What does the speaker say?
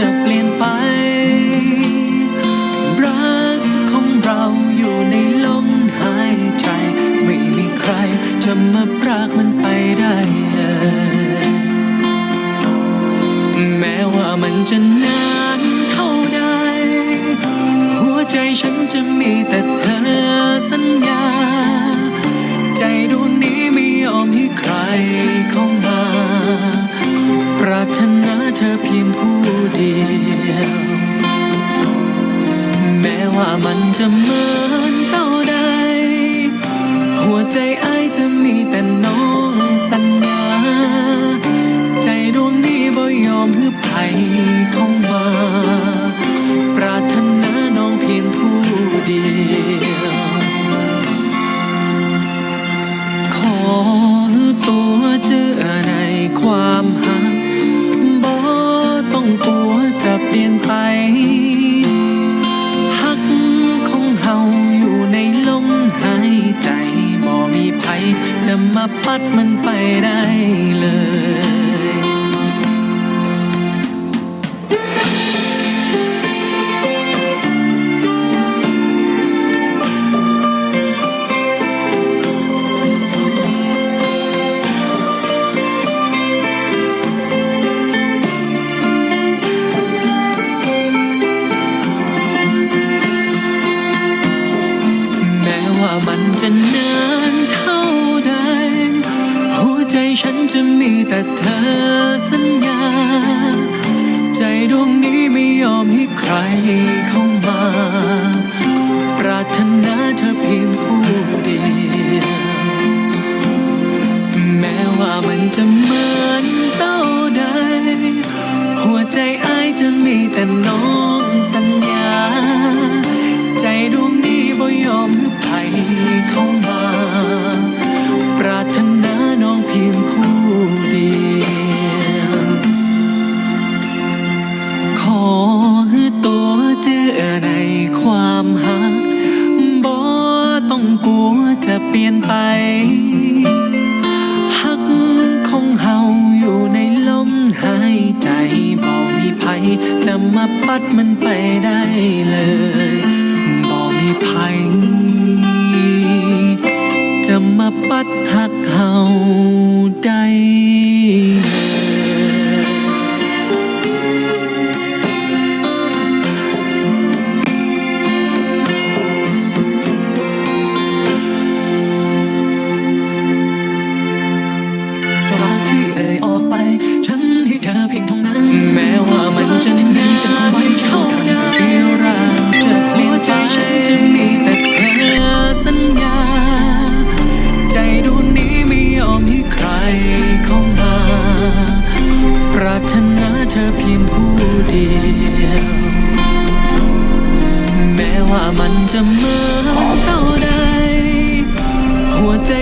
จะเปลี่ยนไป รักของเราอยู่ในลมหายใจ ไม่มีใครจะมาพรากมันไปได้เลย แม้ว่ามันจะนานเท่าใดหัวใจฉันจะมีแต่เธอ ว่ามันจะเหมือนเท่าใด หัวใจไอจะมีแต่น้องสัญญา ใจดวงนี้บ่ยอมให้ไผเข้ามา ปรารถนาน้องเพียงผู้เดียว ว่ามันจะนานเท่าใด หัวใจฉันจะมีแต่เธอสัญญา ใจดวงนี้ไม่ยอมให้ใครเข้ามา ปรารถนาเธอเพียงผู้เดียวแม้ว่ามันจะเหมือนเต้าใด หัวใจไอ้ายจะมีแต่น้องสัญญา ใจดวงนี้บ่ยอม จะเปลี่ยนไปหักของเฮาอยู่ในลมหายใจบ่มีภัยจะมาปัดมันไปได้เลยบ่มีภัยจะมาปัดหักเฮาได้ ว่ามันจะเหมือนเท่าใด หัวใจ